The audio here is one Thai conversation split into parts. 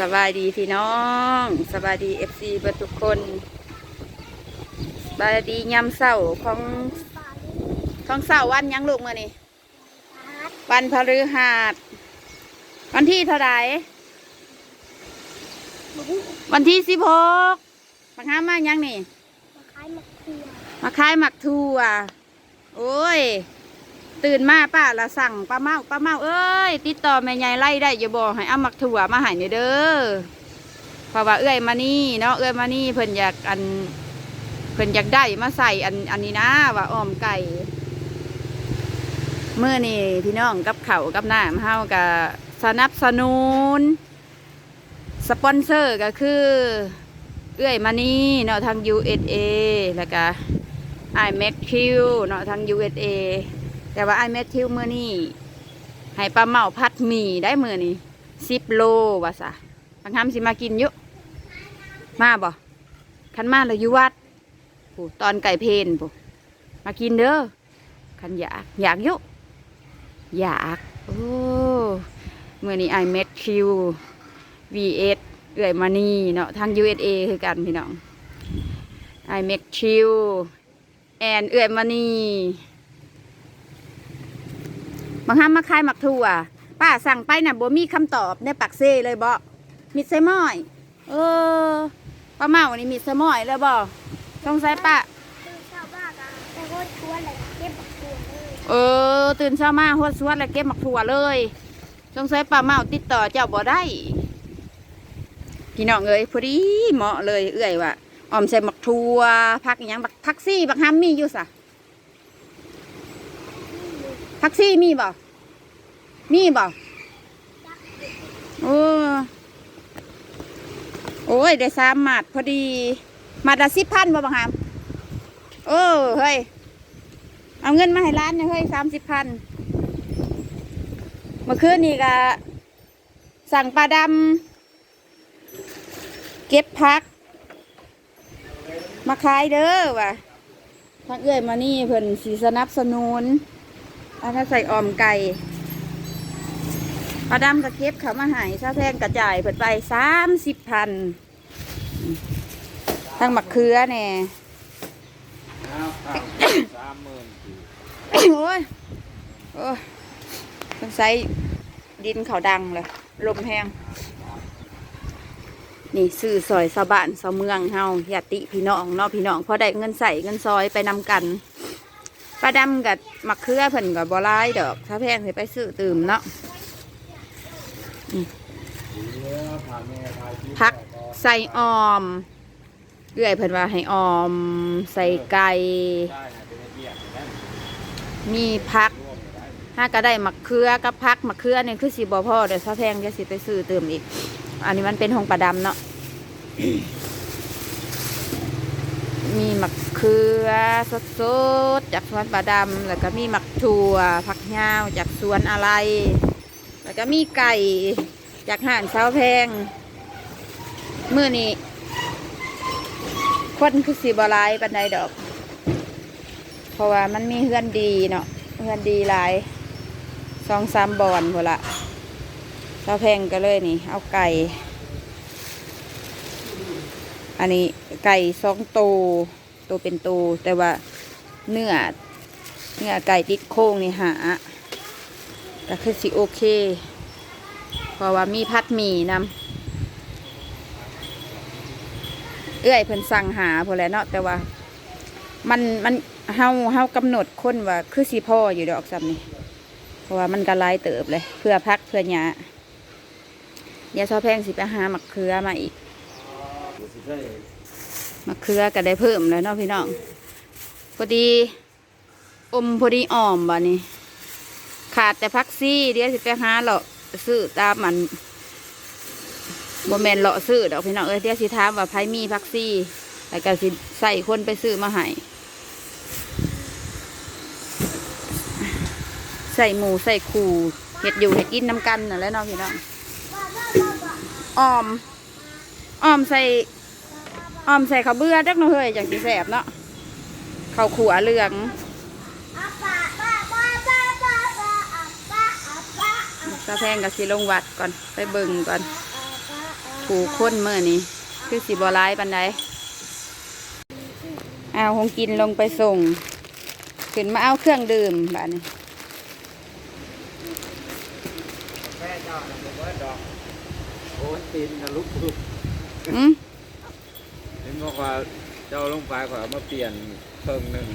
สบายดีพี่น้องสบายดีเอฟซีเบทุกคนสบายดียามเศร้าของของเศร้าวันหยังลูกมื่อนี่วันพฤหัสวันที่เท่าไหร่วันที่สิบหกมาห้ามมายังนี่คล้ายมะเขือมาขายหมักทั่วโอ้ย ตื่นมาป้าละสั่งป้าเมาป้าเมาเอ้ย ติดต่อแม่ยายไล่ได้อย่าบอกให้เอาหมักถั่วมาใหายหน่อยเด้อเพราะว่าเอื้อยมานี่เนาะเอื้อยมานี่เพิ่นอยากอันเพิ่นอยากได้มาใส่อันอันนี้นะว่าอ้อมไก่เมื่อนี่พี่น้องกับเขากับน้ำเฮากับสนับสนุน สปอนเซอร์ก็คือ เอื้อยมานี่เนาะทาง USA แล้วก็ i m a c q เนาะทาง USA แต่ว่า i m a c q เมื่อนี้ให้ปลาเมาพัดหมี่ได้มือนี้สิบโลว่าซะบางคำสิมากินอยุมาบ่คันมาเลยอยู่วัดผู้ตอนไก่เพนผู้มากินเด้อคันอยากอยากอยุอยากโอ้เมื่อนี้ i m a c q VS เอื่อยมานี่เนาะทาง USA คือกันพี่น้อง I make chill แอนเอื่อยมานี่ บางห้ามมาขายหมักถั่วป้าสั่งไปน่ะบ่มีคำตอบในปักเซ่เลยบ่มิดไซมอย เออป้าเมานี่มิดไซมอยเลยบ่สงสัยป้าคือชาวบ้านอะแต่ก็ชวนอะไรเก็บมะเขือเลยเออ ตื่นเช้ามาหวดสวดแล้วเก็บหมักถั่วเลยสงสัยป้าเมาติดต่อเจ้าบ่ได้พี่น้องเอ้ยพอดีเหมาะเลยเอื่อยว่ะออมใส่หมักถั่วผักอหยังบักผักซี่บักฮัมมีอยู่สะ ผักซี่มีบ่ มีบ่ โอ้ โอ้ย ได้สามหมัดพอดี หมัดละสิบพันบ่บังฮัมโอ้เฮ้ย เอาเงินมาให้ร้านเนี่ยเฮ้ยสามสิบพันเมื่อคืนนี่ก็สั่งปลาดำเก็บพัก มาขายเด้อว่ะพักเอื้อยมานี่เพิ่นสีสนับสนุน เอาถ้าใส่ออมไก่ปลาดำก็เก็บเขามาใหายซาแทงกระจายเพิ่นไปสามสิบพันทั้งมะเขือแน่สามหมื่นโอ้ยโอ้ยต้องใส่ดินเขาดังเลย ลมแห้งนี่ซื้อซอยสะบานสะเมืองเฮาญาติพี่น้องเนาะพี่น้องพอได้เงินใส่เงินซอยไปนำกันป ลาดำกับมักเขือเพิ่นกับบัวลายดอก ถ้าแพงสิไปซื้อตื่มเนาะพักใส่ออมเอื้อยเพิ่นว่าให้ออม ใส่ไก่มีพักถ้าก็ได้มักเขือกับพักมักเขือเนี่ยคือสีบ่พอเดี๋ยวถ้าแพงจะสิไปซื้อเติมอีก อันนี้มันเป็นหงปลาดำเนาะ เขือสดๆจากสวนปลาดำแล้วก็มีหมักถั่วผักยาวจากสวนอะไร แล้วก็มีไก่จากห่านเช้าวแพงเมื่อนี้คนคือสีบลายปันไดดอก เพราะว่ามันมีเฮือนดีเนาะเฮือนดีหลายสองสามบอนพอละเช้าวแพงก็เลยนี่ เอาไก่อันนี้ไก่สองตัว ตัวเป็นตัวแต่ว่าเนื้อเนื้อไก่ติดโค้งนี่หาก็คือสิโอเค เพราะว่ามีพัดหมี่นำเอื้อยเพิ่นสั่งหาพอแล้วเนาะแต่ว่า มันมันเฮาเฮากำหนดคนว่าคือสิพ่ออยู่ดอกซ้ำนี่เพราะว่ามันก็หลายเติบเลย เพื่อพักเพื่อหยาเดี๋ยวซอแพงสิไปหาหมักเขือมาอีก มะเขือก็ได้เพิ่มแล้วเนาะพี่น้องพอดีอมพอดีอ่อมบ่นี่ขาดแต่พักซี่เดี๋ยวสิไปหาเลาะซื้อตามมันบ่แมนเลาะซื้อดอกพี่น้องเอ้ยเดี๋ยวสิถามว่าไผมีพักซี่แล้วก็สิใส่คนไปซื้อมาให้ใส่หมูใส่คูเห็ดอยู่เห็ดกินน้ำกันน่ะแล้วเนาะพี่น้องออมออมใส่ ออมใส่ข้าวเบื่อจักหน่อยเฮ้ยจังสิแสบเนาะข้าวขัวเหลืองอาปะปะปะปะปะปะอาปะอาปะอาตาแพงกับสิลงวัดก่อนไปเบิ่งก่อนปะอาผู้คนเมื่อนี้คือสิบร้ายปันใดเอาคงกินลงไปส่ง ขึ้นมาเอาเครื่องดื่มบ้านนี้แม่เจ้าน่ะบอกว่าดอกโอ้ยตีนนะลุกลุกอืมเห็ นบอกว่าเจ้าลงไปขอมาเปลี่ยนเครื่องหนึ่ง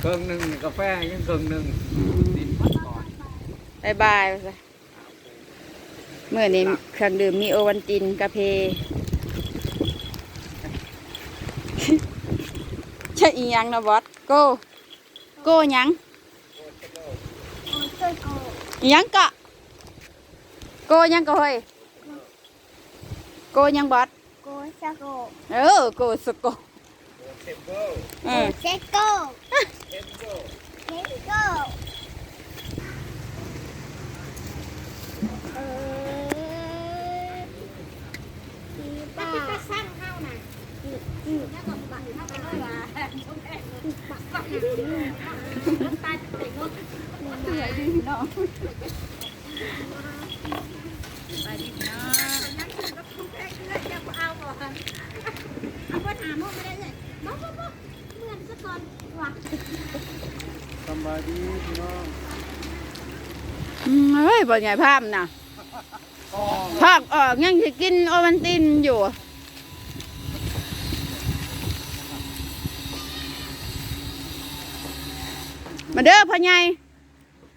เครื่องหนึ่งกาแฟยังเครื่องหนึ่งตีนก่อนบายบายไปซะเมื่อนี้เครื่องดื่มมีโอวันตินกาเพใช่อีหยังนะบอสโกโกหยังอีหยังกะโกหยังก็เฮ้ยโกหยังบอส โกชะโกเออโกสโกเทมเบิลเออเซโกเทมเบิลเซโกเออที่บ้านก็สร้างเข้าน่ะอืมแล้วก็บังเข้าไปด้วยว่าบังบังตายเต็มหมดเหนื่อยดีพี่น้อง เอาปัญหาโมไม่ได้เลยบ๊อบบ๊อบบ๊อบเหมือนสะกอน ว่ะสบายดีพี่น้องอืมเฮ้ยบ่ใหญ่ภาพน่ะภาคออกยังจะกินโอวันตินอยู่มาเด้อพ่อใหญ่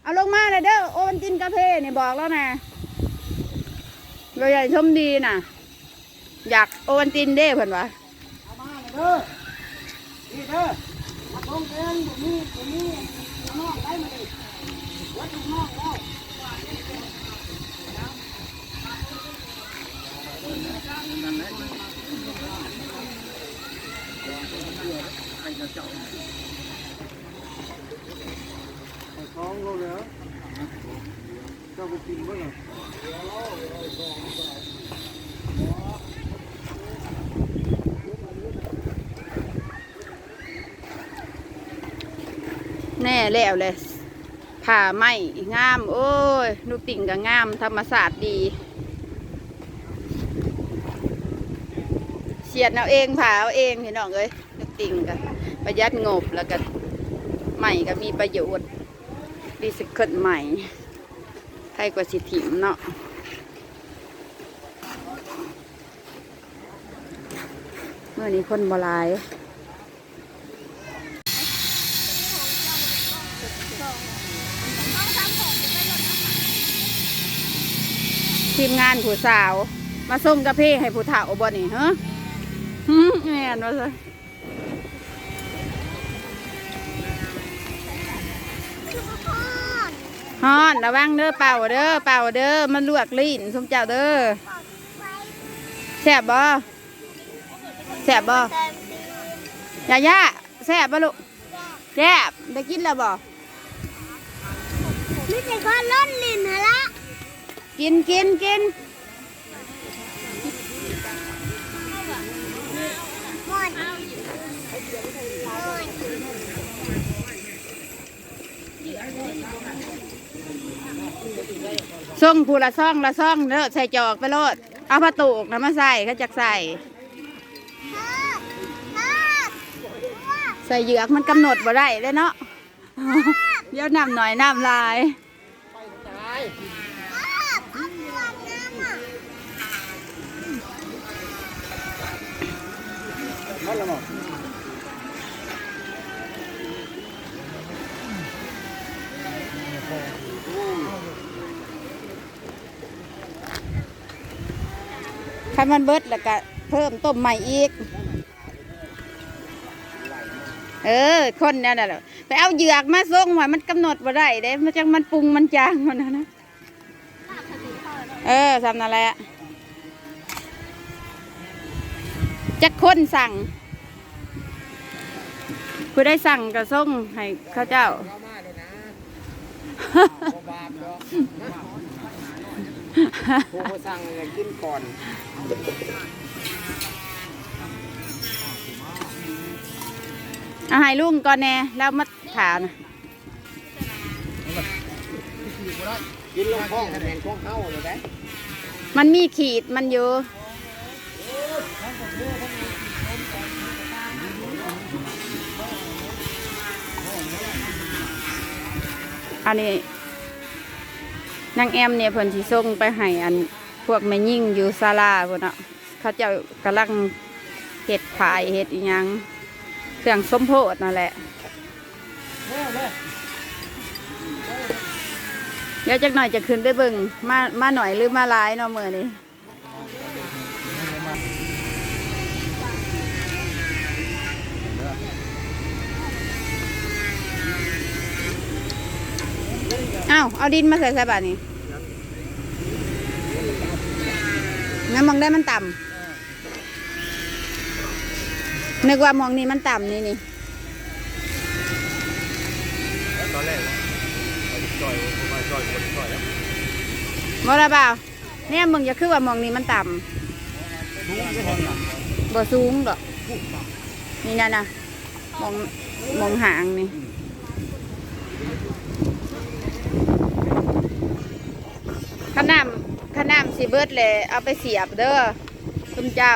เอาลงมาเลยเด้อโอวันตินกาเฟ่นี่บอกแล้วนะพ่อใหญ่ชมดีน่ะ อยากโอวันตินเด้เพิ่นวะเด้อนี่เด้อมาตร งเกินผมมีผมมีน้องได้มาดิวัดลูกนองแล้วไปท้องเราแล้วเจ้าไปกินบ่ล่ะแน่ แล้วเลยผ่าไหมงาม โอ้ยลูติ่งก็งาม ธรรมศาสตร์ดีเสียดเอาเองผ่าเอาเองพี่น้องเอ้ยลูติ่งก็ประหยัดงบแล้วก็ใหม่ก็มีประโยชน์รีสเคิลใหม่ใครกว่าสิถิมเนาะเมื่อนี้คนบหลาย ทีมงานผู้สาว มาส่งกาแฟให้ผู้เฒ่าบ่นี่ฮะฮึแม่นว่าซะทุกคนฮอนระวังเด้อเป่าเด้อเป่าเด้อมันลวกลิ้นสมเจ้าเด้อแซ่บบ่แซ่บบ่เต็มที่ยาย่าแซ่บบ่ลูกแซ่บได้กินแล้วบ่ไม่ใช่ก้อนล้นลิ้นเหรอละ กินกินกินหมดหมดส่งผู้ละซ่องละซ่องเด้อใส่จอกไปโลด เอาผ้าตูกนะมาใส่เขาจักใส่ ใส่เหยือกมันกำหนดบ่ได้เลยเนาะ เดี๋ยวน้ำหน่อยน้ำลาย มันละหมดถ้ามันเบิดแล้วก็เพิ่มต้มใหม่อีก เออ คนนั่นน่ะแหละไปเอาเหยือกมาส่งว่ามันกำหนดบ่ได้เด้มันจังมันปรุงมันจางมันนะนะ เออทำนั่นแหละ จักคนสั่งผู้ได้สั่งก็ส่งให้เข้าเจ้าเข้ามาเลยนะบ่บาปดอกผู้มาสั่งเนี่ยกินก่อนเอาให้ลุงก่อนแน่แล้วมาถามนะกินลงท้องแม่งท้องเข้าเลยได้มันมีขีดมันอยู่ อันนี้นางแอมเนี่ยเพิ่นสิส่งไปให้อันพวกแม่ยิ่งอยู่ศาลาพุ่นเนาะเขาเจ้ากำลังเห็ดขายเห็ดอีหยังเครื่องสมโพธนั่นแหละเร็วเลยเดี๋ยวจักหน่อยจะขึ้นไปเบิ่งมามาหน่อยหรือมาหลายเนาะมื้อนี้ อ้าวเอาดินมาใส่ใส่บาทนี่งั้นมองได้มันต่ำนึกว่ามองนี่มันต่ำนี่นี่ตอนแรกว่าจอยผมอยคนจอยแล้วบ่ละเปล่าเนี่ยมึงจะคือว่ามองนี่มันต่ำบ่สูงดอกนี่นะนะมองมองหางนี่ ขนามขนามสิเบิดเลยเอาไปเสียบเด้อคุณเจ้า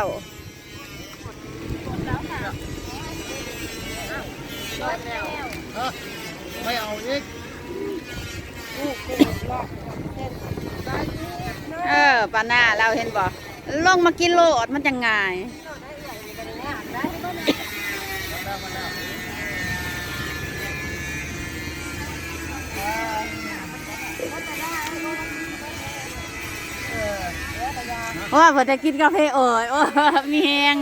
ไม่เอาอีกเออปาหน้าเราเห็นบ่ลงมากินโลดมันจะง่า ว่าเพิ่นจะกินกาแฟเอ่ยโอ้มีแหง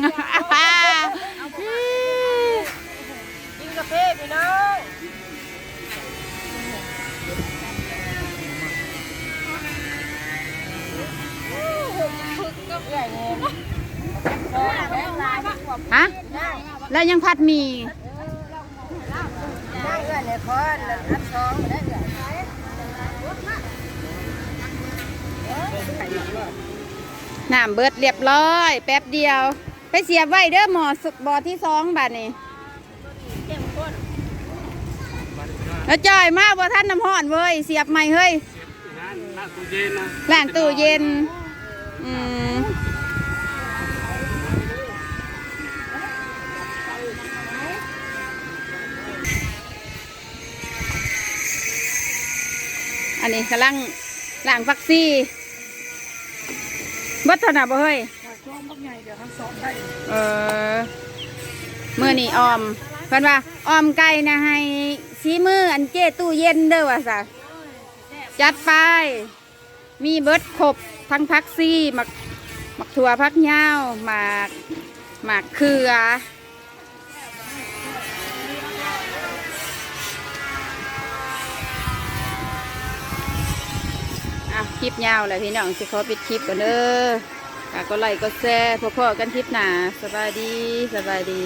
กินกาแฟพี่น้องฮะแล้วยังพัดหมีนั่งเอื้อนเนี่ยคอนอัดสองได้เอื้อน น้ำเบิดเรียบร้อย แป๊บเดียว ไปเสียบไว้เด้อหมอสุกบอที่สองบาทนี่แล้วจ่อยมากบ่ท่านน้ำห้อนเว้ยเสียบใหม่เฮ้ยน่าตู้เย็นนะล้างตู้เย็นอืมอันนี้กำลังล้างฟักซี่ เบิดเท่าน่ะบ่เฮ้ยช่วงบักใหญ่เดี๋ยวทั้งสองได้เออมือนี่ออมเพิ่นว่าออมไก่นะให้สีมืออันเจตู้เย็นเด้อว่าซะจัดไป มีเบิดครบทั้งพักซี่หมักหมักถั่วพักเหย้าวหมากหมากเขือ อะคลิปยาวเลยพี่น้องสิขอปิดคลิปกันเด้อฝากก็ไลค์ก็แชร์พ่อๆกันคลิปหนาสบายดีสบายดี